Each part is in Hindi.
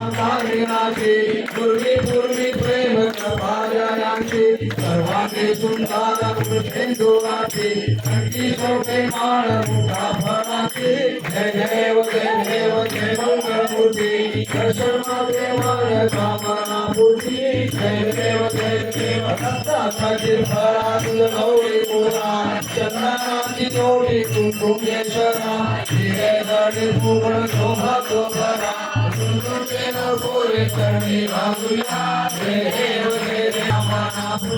पूर्वी पूर्वी प्रेम कृपाजयांची सर्वांगी सुंदर मृत्युंजयाची कंठी शोभे माळ मुठा फळाची जय देव जय देव जय मंगलमूर्ती, दर्शन देवाय कामना पूर्ती। जय देव जय देव दत्ताची फळात गौरी पुरा चंदनाची जोडी कुंकुमेश्वरा। हिरे जडी फुगण शोभा तो भरा गोरे मना पूर्ती जय देव जय देव अंगोरती आमर सर्व वंदना सर्व सोड वंदना सुंदर के भावे निर्वाणे अष्टावे जय देव जय देव मंगल मूर्ती मना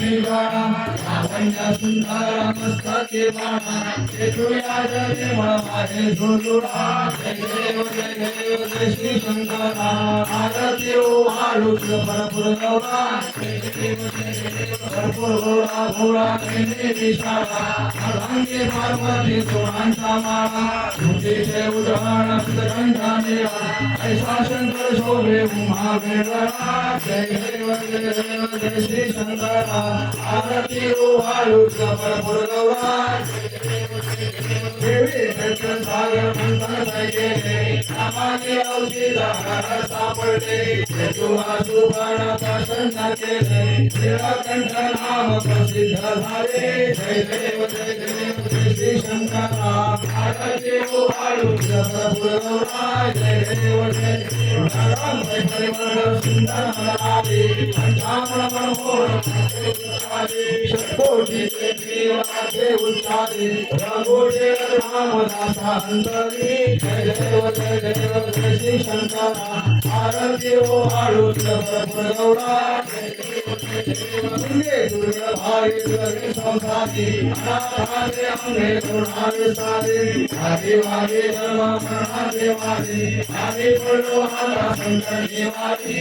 देव जय देव भौरी माळा ब्रह्मांडी माळा विषय कंठी माळा त्रिनेत्री माळा लावण्य सुंदर मस्तके माळा जय देव जय श्री शंकरा आरती ओ ऐसा शंकर शोभे उमा वेळा जय देव जय जय श्री शंकरा आरती ओ आळूच गौरा देवी दर्शन सागर मंथन गेले सापडले तुला केले निळकंठ नाम प्रसिद्ध झाले जय देव जय देव श्री शंकरा गौरा जय देव जीवनाचे उच्चारे रघुटे रामदासा अंतरी जय देव जय देव जय श्री शंकरा आरती ओ आळू गौरा जय देव जय देव दुर्गे भाई संसारी अनाथाचे अंगे सारे हरे वाले हरे वाले हरे बोलो हरा शंकर देवारी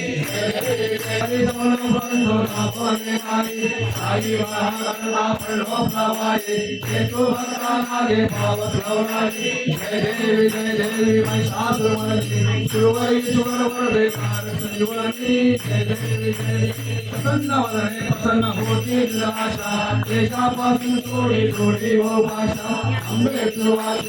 हरे बोलो बंधु नापने वाले हरि वाहन नापन भवाये हेतु भद्रा नागे भाव भवाये जय देवी जय देवी महिषासुर मर्दिनी सुरवरी सुवर वर्दे कार संजीवनी जय देवी जय देवी प्रसन्न वदने प्रसन्न होती निराशा देशापासून थोडी थोडी हो भाषा अमृत वाचे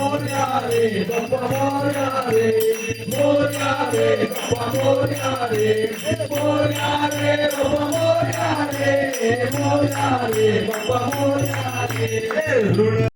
Moria de Papa Moria de Moria de Papa Moria de Moria de Papa Moria de Moria de Papa Moria de